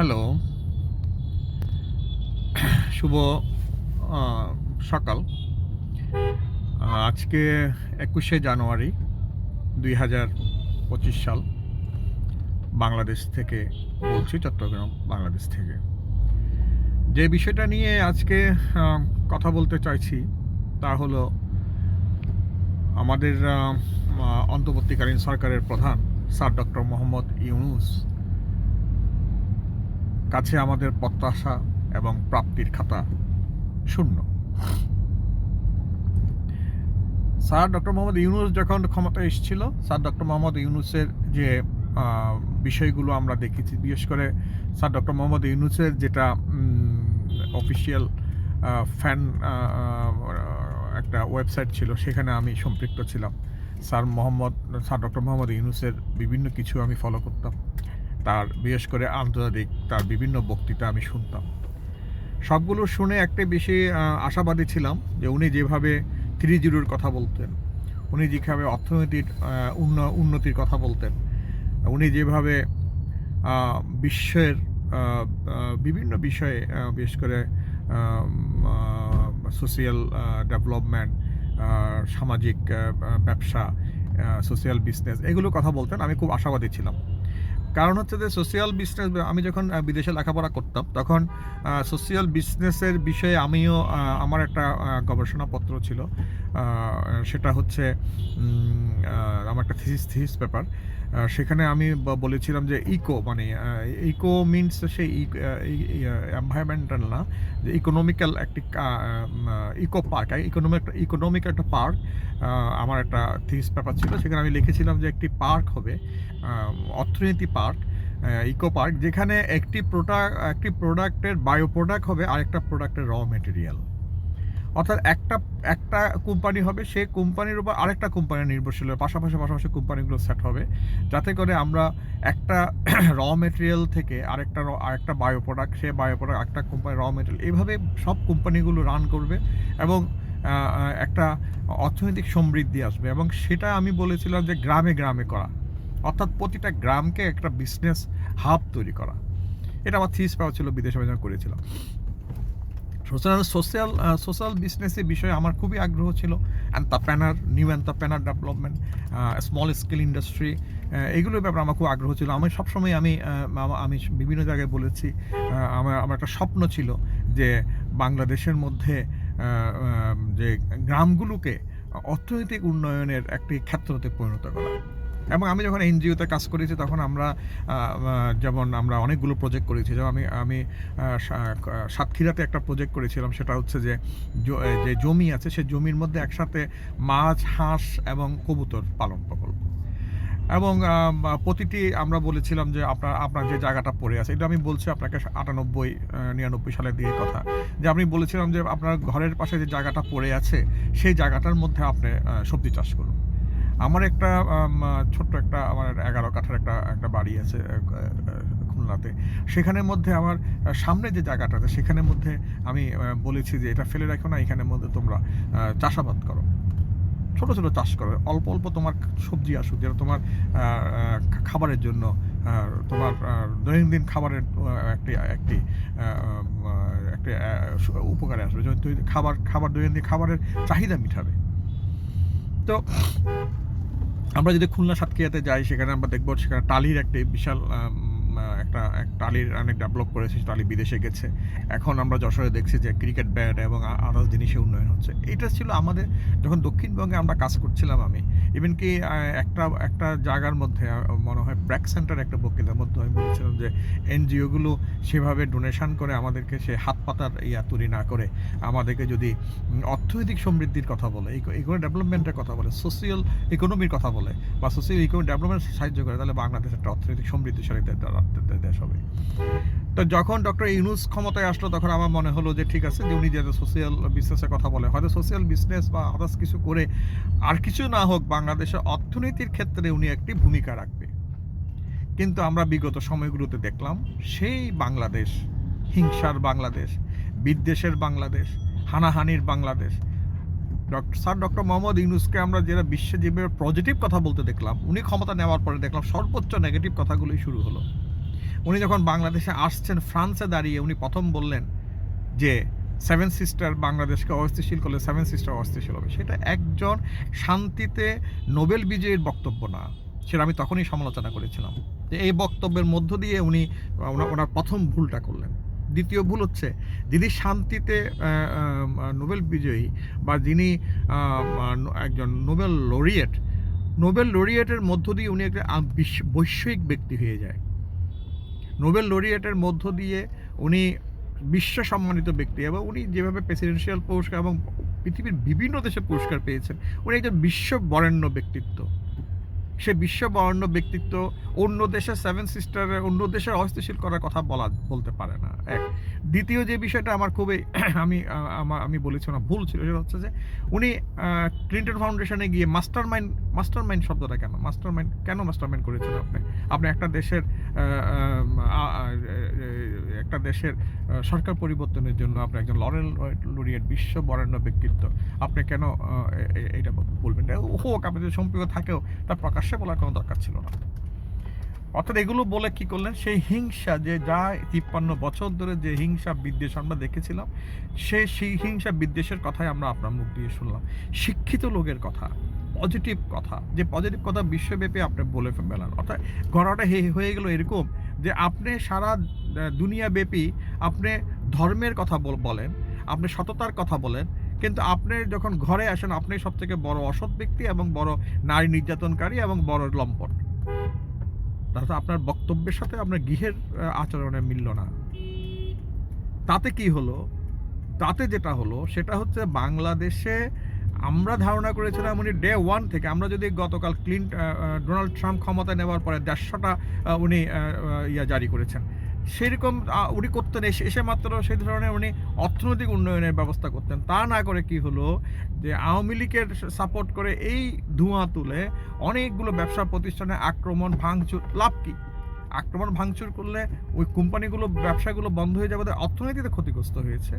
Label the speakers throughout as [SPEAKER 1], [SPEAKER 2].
[SPEAKER 1] Hello. শুভ সকাল। আজকে একুশে জানুয়ারি দুই হাজার পঁচিশ সাল বাংলাদেশ থেকে বলছি, চট্টগ্রাম, বাংলাদেশ থেকে। যে বিষয়টা নিয়ে আজকে কথা বলতে চাইছি তা হলো আমাদের অন্তর্বর্তীকালীন সরকারের প্রধান স্যার ডক্টর মোহাম্মদ ইউনুস। কাছে আমাদের প্রত্যাশা এবং প্রাপ্তির খাতা শূন্য। স্যার, ডক্টর মোহাম্মদ ইউনুস যখন ক্ষমতা এসেছিল, স্যার, ডক্টর মোহাম্মদ ইউনুসের যে বিষয়গুলো আমরা দেখেছি, বিশেষ করে স্যার, ডক্টর মোহাম্মদ ইউনুসের যেটা অফিসিয়াল ফ্যান একটা ওয়েবসাইট ছিল, সেখানে আমি সম্পৃক্ত ছিলাম। Sir Mohammad, sir, doctor Mohammad ইউনুসের বিভিন্ন কিছু আমি ফলো করতাম। তার বিশেষ করে আন্তর্জাতিক তার বিভিন্ন বক্তৃতা আমি শুনতাম। সবগুলো শুনে একটা বেশি আশাবাদী ছিলাম যে উনি যেভাবে থ্রি জিরোর কথা বলতেন উনি যেভাবে অর্থনৈতিক আহ, উন্নতির কথা বলতেন উনি যেভাবে বিশ্বের বিভিন্ন বিষয়ে বিশেষ করে সোশিয়াল ডেভেলপমেন্ট সামাজিক ব্যবসা সোশিয়াল বিজনেস এগুলো কথা বলতেন আমি খুব আশাবাদী ছিলাম। কারণ হচ্ছে যে সোশিয়াল বিজনেস আমি যখন বিদেশে লেখাপড়া করতাম, তখন সোশিয়াল বিজনেসের বিষয়ে আমিও আমার একটা গবেষণাপত্র ছিল সেটা হচ্ছে আমার একটা থিসিস থিসিস পেপার সেখানে আমি বলেছিলাম যে ইকো মানে ইকো মিনস সেই এনভায়রনমেন্টাল না, যে ইকোনমিক্যাল একটি ইকো পার্ক ইকোনমিক ইকোনমিক একটা পার্ক আমার একটা থিস পেপার ছিল, সেখানে আমি লিখেছিলাম যে একটি পার্ক হবে অর্থনীতি পার্ক ইকো পার্ক যেখানে একটি প্রোডাক্ট একটি প্রোডাক্টের বায়ো প্রোডাক্ট হবে আর একটা প্রোডাক্টের র মেটেরিয়াল অর্থাৎ একটা একটা কোম্পানি হবে, সেই কোম্পানির উপর আরেকটা কোম্পানি নির্ভরশীল হবে। পাশাপাশি পাশাপাশি কোম্পানিগুলো সেট হবে। যাতে করে আমরা একটা র মেটেরিয়াল থেকে আরেকটা আরেকটা বায়ো প্রোডাক্ট সে বায়ো প্রোডাক্ট একটা কোম্পানি র মেটেরিয়াল এইভাবে সব কোম্পানিগুলো রান করবে এবং একটা অর্থনৈতিক সমৃদ্ধি আসবে। এবং সেটা আমি বলেছিলাম যে গ্রামে গ্রামে করা। অর্থাৎ প্রতিটা গ্রামকে একটা বিজনেস হাব তৈরি করা। এটা আমার থিস পাওয়া ছিল, বিদেশে করেছিলাম। সোশ্যাল সোশ্যাল সোশ্যাল বিজনেসের বিষয়ে আমার খুবই আগ্রহ ছিল। Entrepreneur new entrepreneur development small scale industry এগুলোর ব্যাপারে আমার খুব আগ্রহ ছিল। আমি সবসময় আমি আমি বিভিন্ন জায়গায় বলেছি আমার আমার একটা স্বপ্ন ছিল যে বাংলাদেশের মধ্যে যে গ্রামগুলোকে অর্থনৈতিক উন্নয়নের একটি ক্ষেত্রতে পরিণত করা। এবং আমি যখন এনজিওতে কাজ করেছি, তখন আমরা যেমন আমরা অনেকগুলো প্রজেক্ট করেছি। যেমন আমি আমি সাতক্ষীরাতে একটা প্রজেক্ট করেছিলাম, সেটা হচ্ছে যে যে জমি আছে সেই জমির মধ্যে একসাথে মাছ, হাঁস এবং কবুতর পালন প্রকল্প। এবং প্রতিটি আমরা বলেছিলাম যে, আপনার আপনার যে জায়গাটা পড়ে আছে, এটা আমি বলছি আপনাকে আটানব্বই নিরানব্বই সালের দিকে কথা। যে আমি বলেছিলাম যে, আপনার ঘরের পাশে যে জায়গাটা পড়ে আছে, সেই জায়গাটার মধ্যে আপনি সবজি চাষ করুন। আমার একটা ছোট্ট একটা, আমার এগারো কাঠার একটা একটা বাড়ি আছে খুলনাতে। সেখানের মধ্যে আমার সামনে যে জায়গাটা আছে, সেখানের মধ্যে আমি বলেছি যে এটা ফেলে রাখো না, এখানের মধ্যে তোমরা চাষাবাদ করো। ছোট ছোট চাষ করো। অল্প অল্প তোমার সবজি আসুক যেটা তোমার খাবারের জন্য তোমার দৈনন্দিন খাবারের একটি একটি একটি উপকারে আসবে। খাবার খাবার, দৈনন্দিন খাবারের চাহিদা মিটাবে। তো আমরা যদি খুলনা সাতক্ষীরাতে যাই সেখানে আমরা দেখব সেখানে টালির একটি বিশাল একটা, এক টালির অনেক ডেভেলপ করেছে টালি বিদেশে গেছে। এখন আমরা যশোরে দেখছি যে ক্রিকেট ব্যাট এবং আরও জিনিসে উন্নয়ন হচ্ছে। এটা ছিল আমাদের, যখন দক্ষিণবঙ্গে আমরা কাজ করছিলাম আমি ইভেন কি একটা একটা জায়গার মধ্যে মনে হয় ব্র্যাক সেন্টার একটা বক্তৃতার মধ্যে আমি বলেছিলাম যে এনজিওগুলো সেভাবে ডোনেশন করে আমাদেরকে সে হাত পাতার ইয়া তৈরি না করে, আমাদেরকে যদি অর্থনৈতিক সমৃদ্ধির কথা বলে ইকোনমিক ডেভেলপমেন্টের কথা বলে সোশিয়াল ইকোনমির কথা বলে, বা সোশিয়াল ইকোনমিক ডেভেলপমেন্ট সাহায্য করে, তাহলে বাংলাদেশ একটা অর্থনৈতিক সমৃদ্ধিশালী দে- হবে তো যখন ডক্টর ইউনুস ক্ষমতায় আসলো, তখন আমার মনে হলো যে, ঠিক আছে, যে উনি যে সোশিয়াল বিজনেসের কথা বলে, হয়তো সোশিয়াল বিজনেস বা আদার্স কিছু করে, আর কিছু না হোক বাংলাদেশের অর্থনীতির ক্ষেত্রে উনি একটি ভূমিকা রাখবে। কিন্তু আমরা বিগত সময়গুলোতে দেখলাম, সেই বাংলাদেশ, হিংসার বাংলাদেশ, বিদ্বেষের Bangladesh, হানাহানির Bangladesh, doctor, sir doctor Mohammad ইউনুসকে আমরা যেটা বিশ্বে পজিটিভ কথা বলতে দেখলাম, উনি ক্ষমতা নেওয়ার পরে দেখলাম সর্বোচ্চ নেগেটিভ কথাগুলোই শুরু হলো। উনি যখন বাংলাদেশে আসছেন, ফ্রান্সে দাঁড়িয়ে উনি প্রথম বললেন যে সেভেন সিস্টার বাংলাদেশকে অস্থিতিশীল করলে সেভেন সিস্টার অস্থিতিশীল হবে। সেটা একজন শান্তিতে নোবেল বিজয়ীর বক্তব্য না, সেটা আমি তখনই সমালোচনা করেছিলাম। যে এই বক্তব্যের মধ্য দিয়ে উনি ওনার প্রথম ভুলটা করলেন। দ্বিতীয় ভুল হচ্ছে, যিনি শান্তিতে নোবেল বিজয়ী বা যিনি একজন নোবেল লরিয়েট, নোবেল লরিয়েটের মধ্য দিয়ে উনি একটা বৈশ্বিক ব্যক্তি হয়ে যায়। নোবেল লরিয়েটের মধ্য দিয়ে উনি বিশ্ব সম্মানিত ব্যক্তি এবং উনি যেভাবে প্রেসিডেন্সিয়াল পুরস্কার এবং পৃথিবীর বিভিন্ন দেশে পুরস্কার পেয়েছেন, উনি একজন বিশ্ব বরেণ্য ব্যক্তিত্ব। সে বিশ্ব বরেণ্য ব্যক্তিত্ব অন্য দেশের সেভেন সিস্টারের অন্য দেশের অস্থিতিশীল করার কথা বলা, বলতে পারে না। এক দ্বিতীয় যে বিষয়টা আমার খুবই, আমি আমার আমি বলেছিলাম ভুল ছিল, সেটা হচ্ছে যে উনি ক্লিন্টন ফাউন্ডেশনে গিয়ে মাস্টার মাইন্ড মাস্টার মাইন্ড শব্দটা কেন? মাস্টার মাইন্ড কেন মাস্টার মাইন্ড করেছেন আপনি? আপনি একটা দেশের একটা দেশের সরকার পরিবর্তনের জন্য আপনি একজন লরেল লরিয়েট বিশ্ব বরেণ্য ব্যক্তিত্ব, আপনি কেন এটা বলবেন? হোক, আপনি যদি সম্পর্ক থাকেও, তা প্রকাশ্যে বলার কোনো দরকার ছিল না। অর্থাৎ এগুলো বলে কি করলেন? সেই হিংসা যে যা তিপ্পান্ন বছর ধরে যে হিংসা বিদ্বেষ আমরা দেখেছিলাম, সে সেই হিংসা বিদ্বেষের কথাই আমরা আপনার মুখ দিয়ে শুনলাম। শিক্ষিত লোকের কথা পজিটিভ কথা, যে পজিটিভ কথা বিশ্বব্যাপী আপনি বলে ফেলেন অর্থাৎ ঘটনাটা হে- হয়ে গেল এরকম যে আপনি সারা দুনিয়াব্যাপী আপনি ধর্মের কথা বল- বলেন, আপনি সততার কথা বলেন, কিন্তু আপনি যখন ঘরে আসেন, আপনি সব থেকে বড় অসৎ ব্যক্তি এবং বড় নারী নির্যাতনকারী এবং বড় লম্পট। তাহলে আপনার বক্তব্যের সাথে আপনার গৃহের আচরণে মিলল না। তাতে কি হলো? তাতে যেটা হলো, সেটা হচ্ছে বাংলাদেশে আমরা ধারণা করেছিলাম উনি ডে ওয়ান থেকে, আমরা যদি গতকাল ক্লিন ডোনাল্ড ট্রাম্প ক্ষমতা নেওয়ার পরে দেড়শোটা উনি ইয়া জারি করেছেন। সেরকম উনি করতেন, এসে মাত্র সেই ধরনের উনি অর্থনৈতিক উন্নয়নের ব্যবস্থা করতেন। তা না করে কি হলো যে, আওয়ামী লীগের সাপোর্ট করে এই ধোঁয়া তুলে অনেকগুলো ব্যবসা প্রতিষ্ঠানে আক্রমণ, ভাঙচুর, লাভ কি? আক্রমণ, ভাঙচুর করলে ওই কোম্পানিগুলো, ব্যবসাগুলো বন্ধ হয়ে যাবে অর্থনীতিতে ক্ষতিগ্রস্ত হয়েছে।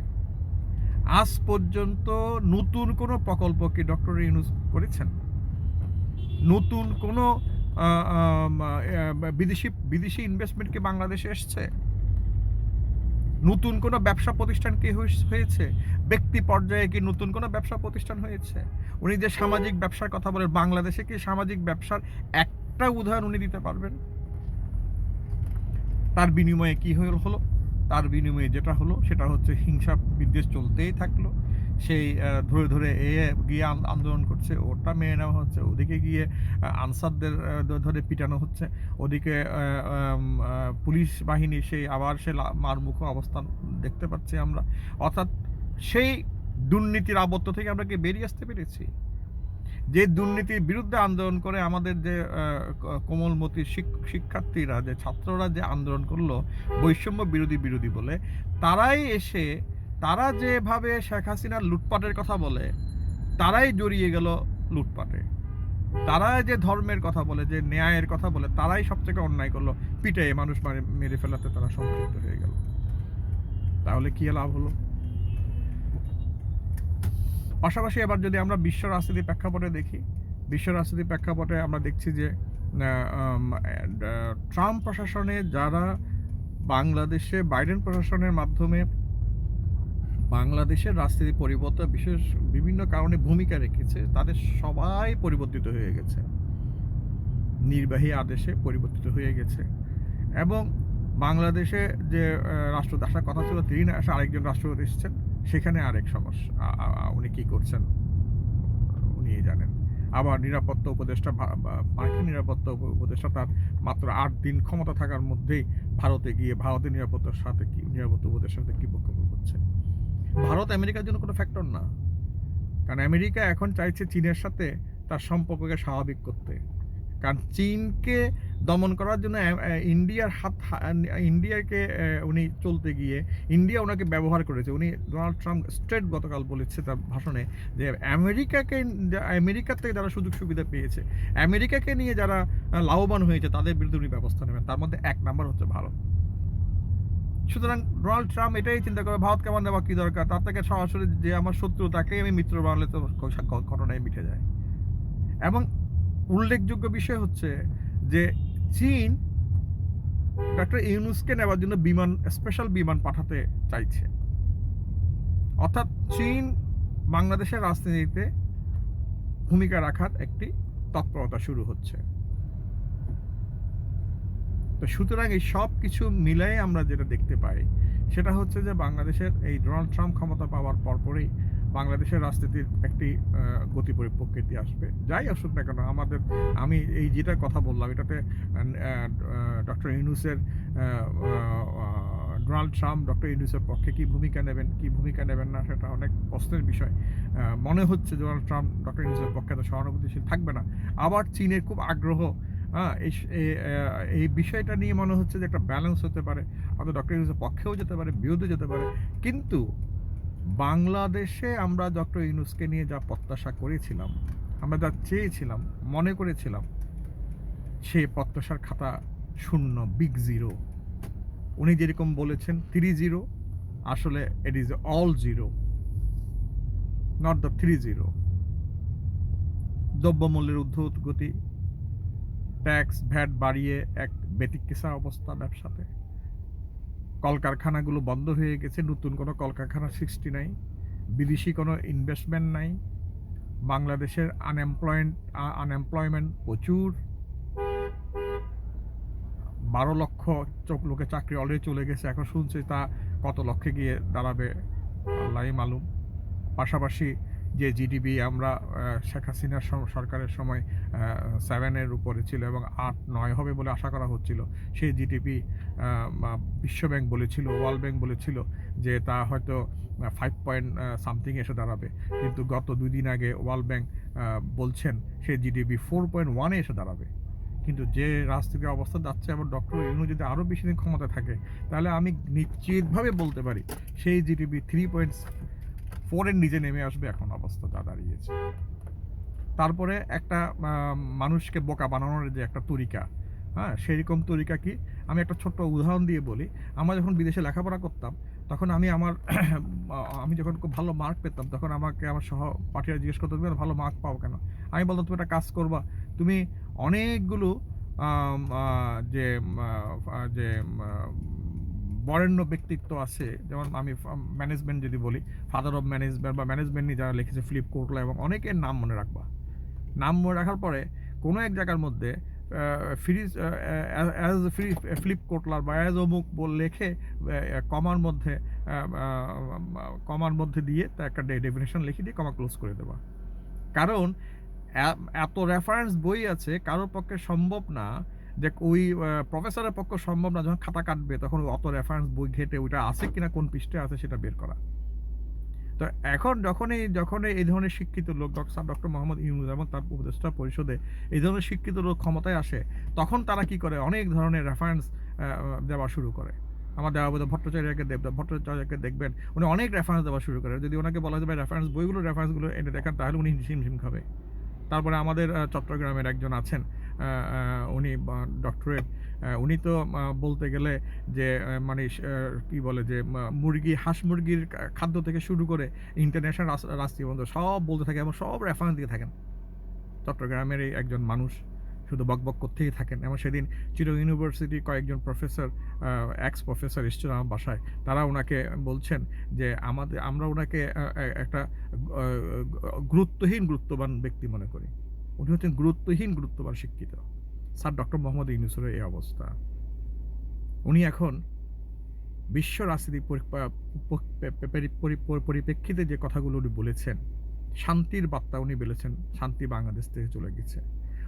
[SPEAKER 1] আজ পর্যন্ত নতুন কোনো প্রকল্প কি ডক্টর ইউনুস করেছেন? নতুন কোনো বিদেশি বিদেশি ইনভেস্টমেন্ট কি বাংলাদেশে এসছে? নতুন কোনো ব্যবসা প্রতিষ্ঠান কি হয়েছে? ব্যক্তি পর্যায়ে কি নতুন কোনো ব্যবসা প্রতিষ্ঠান হয়েছে? উনি যে সামাজিক ব্যবসার কথা বলেন, বাংলাদেশে কি সামাজিক ব্যবসার একটা উদাহরণ উনি দিতে পারবেন? তার বিনিময়ে কি হল? তার বিনিময়ে যেটা হলো, সেটা হচ্ছে হিংসা বিদ্বেষ চলতেই থাকল। সেই ধরে ধরে এ গিয়ে আন্দোলন করছে। ওটা মেনে নেওয়া হচ্ছে। ওদিকে গিয়ে আনসারদের ধরে পিটানো হচ্ছে। ওদিকে পুলিশ বাহিনী সেই আবার সে মারমুখ অবস্থান দেখতে পাচ্ছি আমরা। অর্থাৎ সেই দুর্নীতির আবদ্ধ থেকে আমরা কি বেরিয়ে আসতে পেরেছি? যে দুর্নীতির বিরুদ্ধে আন্দোলন করে আমাদের যে আহ, ক- কোমলমতি শিক্ষার্থীরা যে ছাত্ররা যে আন্দোলন করল বৈষম্য বিরোধী বিরোধী বলে তারাই এসে তারা যেভাবে শেখ হাসিনার লুটপাটের কথা বলে, তারাই জড়িয়ে গেল লুটপাটে। তারা যে ধর্মের কথা বলে, যে ন্যায়ের কথা বলে, তারাই সব থেকে অন্যায় করল। পিটে মানুষ মারে ফেলাতে তারা সম্পৃক্ত হয়ে গেল। তাহলে কি লাভ হলো? পাশাপাশি এবার যদি আমরা বিশ্ব রাজনীতি প্রেক্ষাপটে দেখি, বিশ্ব রাজনীতি প্রেক্ষাপটে আমরা দেখছি যে ট্রাম্প প্রশাসনে যারা বাংলাদেশে, বাইডেন প্রশাসনের মাধ্যমে বাংলাদেশের রাজনীতি পরিবর্তন বিশেষ বিভিন্ন কারণে ভূমিকা রেখেছে, তাদের সবাই পরিবর্তিত হয়ে গেছে। নির্বাহী আদেশে পরিবর্তিত হয়ে গেছে। এবং বাংলাদেশে যে রাষ্ট্রপতি আসার কথা ছিল, তিনি না এসে আরেকজন রাষ্ট্রপতি এসেছেন। সেখানে আরেক সমস্যা উনি কি করছেন? উনি জানেন। আবার নিরাপত্তা উপদেষ্টা মার্কিন নিরাপত্তা উপ- উপদেষ্টা তার মাত্র আট দিন ক্ষমতা থাকার মধ্যেই ভারতে গিয়ে, ভারতের নিরাপত্তার সাথে কি, নিরাপত্তা উপদেষ্টার সাথে কি ভারত আমেরিকার জন্য কোনো ফ্যাক্টর না। কারণ আমেরিকা এখন চাইছে চীনের সাথে তার সম্পর্ককে স্বাভাবিক করতে। কারণ চীনকে দমন করার জন্য ইন্ডিয়ার হাত ইন্ডিয়াকে উনি চলতে গিয়ে, ইন্ডিয়া ওনাকে ব্যবহার করেছে। উনি ডোনাল্ড ট্রাম্প স্ট্রেট গতকাল বলেছে তার ভাষণে যে, আমেরিকাকে আমেরিকার থেকে যারা সুযোগ সুবিধা পেয়েছে, আমেরিকাকে নিয়ে যারা লাভবান হয়েছে, তাদের বিরুদ্ধে উনি ব্যবস্থা নেবেন। তার মধ্যে এক নাম্বার হচ্ছে ভারত। সুতরাং ডোনাল্ড ট্রাম্প এটাই চিন্তা করে ভারতকে আমার নেওয়া কি দরকার? তার থেকে সরাসরি যে আমার শত্রু, তাকেই আমি মিত্র বানালে তো ঘটনায় মিটে যায়। এবং উল্লেখযোগ্য বিষয় হচ্ছে যে চীন ডক্টর ইউনুসকে নেওয়ার জন্য বিমান স্পেশাল বিমান পাঠাতে চাইছে। অর্থাৎ চীন বাংলাদেশের রাজনীতিতে ভূমিকা রাখার একটি তৎপরতা শুরু হচ্ছে। তো সুতরাং এই সব কিছু মিলাই আমরা যেটা দেখতে পাই, সেটা হচ্ছে যে বাংলাদেশের এই ডোনাল্ড ট্রাম্প ক্ষমতা পাওয়ার পরপরই বাংলাদেশের রাজনীতির একটি গতি পরিপ্রকৃতি আসবে। যাই আসুক না কেন, আমাদের, আমি এই যেটা কথা বললাম, এটাতে ডক্টর ইউনুসের ডোনাল্ড ট্রাম্প, ডক্টর ইউনুসের পক্ষে কী ভূমিকা নেবেন, কি ভূমিকা নেবেন না, সেটা অনেক প্রশ্নের বিষয়। মনে হচ্ছে ডোনাল্ড ট্রাম্প, ডক্টর ইউনুসের পক্ষে তো সহানুভূতিশীল থাকবে না। আবার চীনের খুব আগ্রহ হ্যাঁ এই বিষয়টা নিয়ে মনে হচ্ছে যে একটা ব্যালেন্স হতে পারে। হয়তো ডক্টর ইউনুসের পক্ষেও যেতে পারে বিরুদ্ধে যেতে পারে। কিন্তু বাংলাদেশে আমরা ডক্টর ইউনুসকে নিয়ে যা প্রত্যাশা করেছিলাম, আমরা যা চেয়েছিলাম, মনে করেছিলাম, সে প্রত্যাশার খাতা শূন্য বিগ জিরো উনি যেরকম বলেছেন থ্রি জিরো আসলে it is all zero not the three zero দ্রব্যমূল্যের ঊর্ধ্বগতি ট্যাক্স, ভ্যাট বাড়িয়ে এক ব্যতিক্রেসা অবস্থা ব্যবসাতে। কলকারখানাগুলো বন্ধ হয়ে গেছে, নতুন কোনো কলকারখানা সৃষ্টি নাই, বিদেশি কোনো ইনভেস্টমেন্ট নাই, বাংলাদেশের আনএমপ্লয়েন্ট আনএমপ্লয়মেন্ট প্রচুর। বারো লক্ষ চোখ লোকে চাকরি অলরেডি চলে গেছে, এখন শুনছি তা কত লক্ষে গিয়ে দাঁড়াবে আল্লাহ মালুম। পাশাপাশি যে জিডিপি আমরা শেখ হাসিনার সরকারের সময় সেভেনের উপরে ছিল এবং আট, নয় হবে বলে আশা করা হচ্ছিল। সেই জিডিপি বিশ্বব্যাংক বলেছিল, ওয়ার্ল্ড ব্যাংক বলেছিল যে তা হয়তো ফাইভ পয়েন্ট সামথিং এসে দাঁড়াবে। কিন্তু গত দুই দিন আগে ওয়ার্ল্ড ব্যাংক বলছেন সেই জিডিপি ফোর পয়েন্ট ওয়ানে এসে দাঁড়াবে। কিন্তু যে রাজনীতির অবস্থা যাচ্ছে এবং ডক্টর ইউনু যদি আরও বেশি দিন ক্ষমতা থাকে, তাহলে আমি নিশ্চিতভাবে বলতে পারি, সেই জিডিপি থ্রি পয়েন্ট ফোরের নিচে নেমে আসবে এখন অবস্থা যা দাঁড়িয়েছে। তারপরে একটা মানুষকে বোকা বানানোর যে একটা তরিকা হ্যাঁ সেরকম তরিকা কি? আমি একটা ছোট্ট উদাহরণ দিয়ে বলি। আমরা যখন বিদেশে লেখাপড়া করতাম, তখন আমি আমার আমি যখন খুব ভালো মার্ক পেতাম, তখন আমাকে আমার সহ পাঠিয়ে জিজ্ঞেস করতো, তুমি ভালো মার্ক পাও কেন? আমি বলতাম, তুমি একটা কাজ করবা। তুমি অনেকগুলো যে যে বরেণ্য ব্যক্তিত্ব আছে। যেমন আমি ম্যানেজমেন্ট যদি বলি ফাদার অফ ম্যানেজমেন্ট বা ম্যানেজমেন্ট নিয়ে যারা লিখেছে ফিলিপ কোটলা এবং অনেকের নাম মনে রাখবা। নাম মনে রাখার পরে কোনো এক জায়গার মধ্যে ফ্রিজ অ্যাজ ফ্রি ফিলিপ কোটলার বা অ্যাজ অমুক বল লেখে কমার মধ্যে কমার মধ্যে দিয়ে তা একটা ডেফিনেশন লিখে দিয়ে কমা ক্লোজ করে দেওয়া কারণ এত রেফারেন্স বই আছে কারোর পক্ষে সম্ভব না যে ওই প্রফেসরের পক্ষে সম্ভব না যখন খাতা কাটবে, তখন অত রেফারেন্স বই ঘেটে ওইটা আছে কিনা, কোন পৃষ্ঠে আছে সেটা বের করা। তো এখন যখনই যখনই এই ধরনের শিক্ষিত লোক, ডক্টর ডক্টর মোহাম্মদ ইউনুস এবং তার উপদেষ্টা পরিষদে এই ধরনের শিক্ষিত লোক ক্ষমতায় আসে, তখন তারা কি করে? অনেক ধরনের রেফারেন্স দেওয়া শুরু করে। আমার দেওয়া ভট্টাচার্যকে দেব, ভট্টাচার্যকে দেখবেন, উনি অনেক রেফারেন্স দেওয়া শুরু করে। যদি ওনাকে বলা যাবে রেফারেন্স বইগুলো রেফারেন্সগুলো এনে দেখেন, তাহলে উনি হিমশিম খাবে। তারপরে আমাদের চট্টগ্রামের একজন আছেন উনি ডক্টরেট উনি তো বলতে গেলে যে মানে কি বলে যে মুরগি, হাঁস মুরগির খাদ্য থেকে শুরু করে ইন্টারন্যাশনাল রাষ্ট্রীয় বন্ধ, সব বলতে থাকে এবং সব রেফারেন্স দিয়ে থাকেন। চট্টগ্রামের এই একজন মানুষ শুধু বকবক করতেই থাকেন। এবং সেদিন চির ইউনিভার্সিটি কয়েকজন প্রফেসর এক্স প্রফেসর এসেছিল আমার বাসায়। তারা ওনাকে বলছেন যে, আমাদের, আমরা ওনাকে একটা গুরুত্বহীন, গুরুত্ববান ব্যক্তি মনে করি। উনি হচ্ছেন গুরুত্বহীন, গুরুত্ববান শিক্ষিত। স্যার ডক্টর মোহাম্মদ ইউনুসের এই অবস্থা। উনি এখন বিশ্ব রাজনীতি পরি- পা- প- পে- পে- পরি- পরি- পরি- পরিপ্রেক্ষিতে যে কথাগুলো উনি বলেছেন, শান্তির বার্তা উনি বলেছেন, শান্তি বাংলাদেশ থেকে চলে গেছে।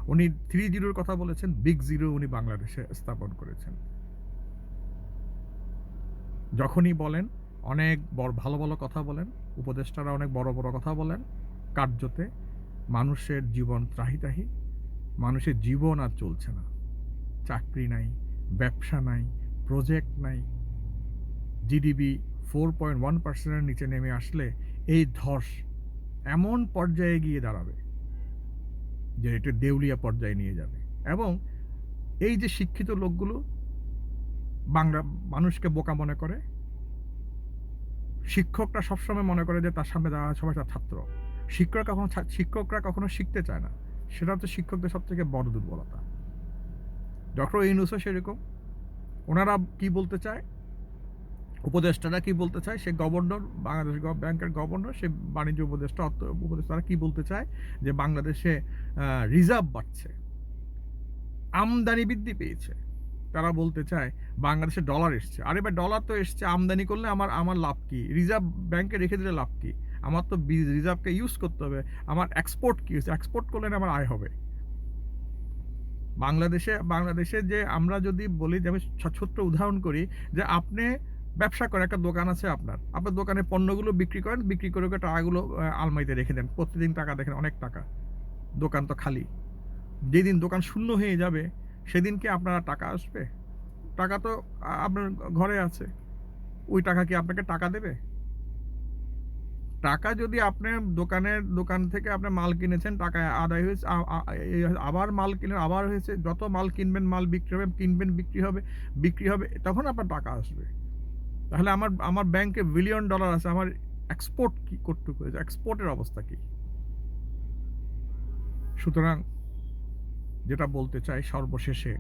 [SPEAKER 1] উনি থ্রি জিরোর কথা বলেছেন, বিগ জিরো উনি বাংলাদেশে স্থাপন করেছেন। যখনই বলেন, অনেক বড়, ভালো ভালো কথা বলেন, উপদেষ্টারা অনেক বড় বড় কথা বলেন, কার্যতে মানুষের জীবন ত্রাহিতাহি মানুষের জীবন আর চলছে না। চাকরি নাই, ব্যবসা নাই প্রজেক্ট নাই। জিডিপি ফোর পয়েন্ট ওয়ান পার্সেন্টের নিচে নেমে আসলে এই ধস এমন পর্যায়ে গিয়ে দাঁড়াবে যে এটা দেউলিয়া পর্যায়ে নিয়ে যাবে। এবং এই যে শিক্ষিত লোকগুলো বাংলা মানুষকে বোকা মনে করে, শিক্ষকরা সবসময় মনে করে যে তার সামনে দাঁড়া সবাই তার ছাত্র। শিক্ষকরা কখনো শিক্ষকরা কখনো শিখতে চায় না। সেটা হচ্ছে শিক্ষকদের সব থেকে বড় দুর্বলতা। ডক্টর ইউনুসও সেরকম। ওনারা কি বলতে চায়? উপদেষ্টারা কি বলতে চায়? সে গভর্নর, বাংলাদেশ ব্যাংকের গভর্নর, সে বাণিজ্য উপদেষ্টা, অর্থ উপদেষ্টারা কি বলতে চায়? যে বাংলাদেশে রিজার্ভ বাড়ছে। আমদানি বৃদ্ধি পেয়েছে। তারা বলতে চায়, বাংলাদেশে ডলার এসছে। আরে ভাই, ডলার তো এসছে। আমদানি করলে আমার আমার লাভ কি? রিজার্ভ ব্যাংকে রেখে দিলে লাভ কি? আমার তো রিজার্ভকে ইউজ করতে হবে। আমার এক্সপোর্ট কি হচ্ছে এক্সপোর্ট করলে আমার আয় হবে। বাংলাদেশে বাংলাদেশে যে আমরা যদি বলি যে আমি ছোট্ট উদাহরণ করি যে আপনি ব্যবসা করেন, একটা দোকান আছে আপনার। আপনার দোকানে পণ্যগুলো বিক্রি করেন, বিক্রি করে টাকাগুলো আলমারিতে রেখে দেন। প্রতিদিন টাকা দেখেন, অনেক টাকা। দোকান তো খালি। যেদিন দোকান শূন্য হয়ে যাবে সেদিনকে আপনার আর টাকা আসবে? টাকা তো আপনার ঘরে আছে। ওই টাকা কি আপনাকে টাকা দেবে? টাকা যদি আপনি দোকানের, দোকান থেকে আপনি মাল কিনেছেন টাকা আদায় হয়েছে আবার মাল কিনে আবার হয়েছে, যত মাল কিনবেন, মাল বিক্রি হবে, কিনবেন, বিক্রি হবে বিক্রি হবে, তখন আপনার টাকা আসবে। তাহলে আমার আমার ব্যাংকে বিলিয়ন ডলার আছে, আমার এক্সপোর্ট কি করতে হয়েছে এক্সপোর্টের অবস্থা কি? সুতরাং যেটা বলতে চাই সর্বশেষে,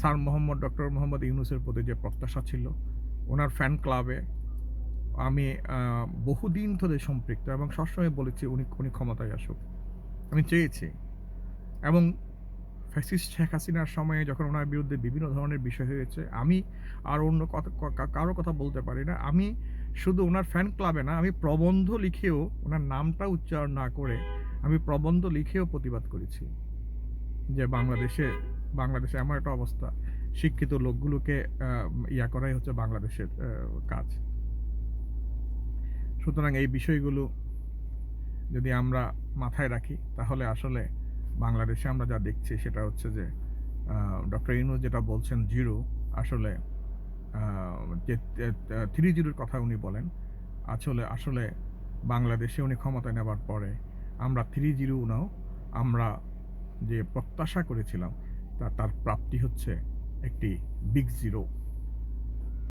[SPEAKER 1] স্যার মোহাম্মদ, ডক্টর মোহাম্মদ ইউনুসের প্রতি যে প্রত্যাশা ছিল, ওনার ফ্যান ক্লাবে আমি বহুদিন ধরে সম্পৃক্ত এবং সবসময় বলেছি উনি উনি ক্ষমতায় আসুক। আমি চেয়েছি। এবং ফ্যাসিস্ট শেখ হাসিনার সময়ে যখন ওনার বিরুদ্ধে বিভিন্ন ধরনের বিষয় হয়েছে, আমি আর অন্য কথা কারও কথা বলতে পারি না। আমি শুধু ওনার ফ্যান ক্লাবে না, আমি প্রবন্ধ লিখেও ওনার নামটা উচ্চারণ না করে আমি প্রবন্ধ লিখেও প্রতিবাদ করেছি যে বাংলাদেশে বাংলাদেশে এমন একটা অবস্থা। শিক্ষিত লোকগুলোকে ইয়া করাই হচ্ছে বাংলাদেশের কাজ। সুতরাং এই বিষয়গুলো যদি আমরা মাথায় রাখি, তাহলে আসলে বাংলাদেশে আমরা যা দেখছি সেটা হচ্ছে যে ডক্টর ইনু যেটা বলছেন জিরো, আসলে যে থ্রি জিরোর কথা উনি বলেন, আসলে আসলে বাংলাদেশে উনি ক্ষমতায় নেবার পরে আমরা থ্রি জিরো নাও, আমরা যে প্রত্যাশা করেছিলাম, তা, তার প্রাপ্তি হচ্ছে একটি বিগ জিরো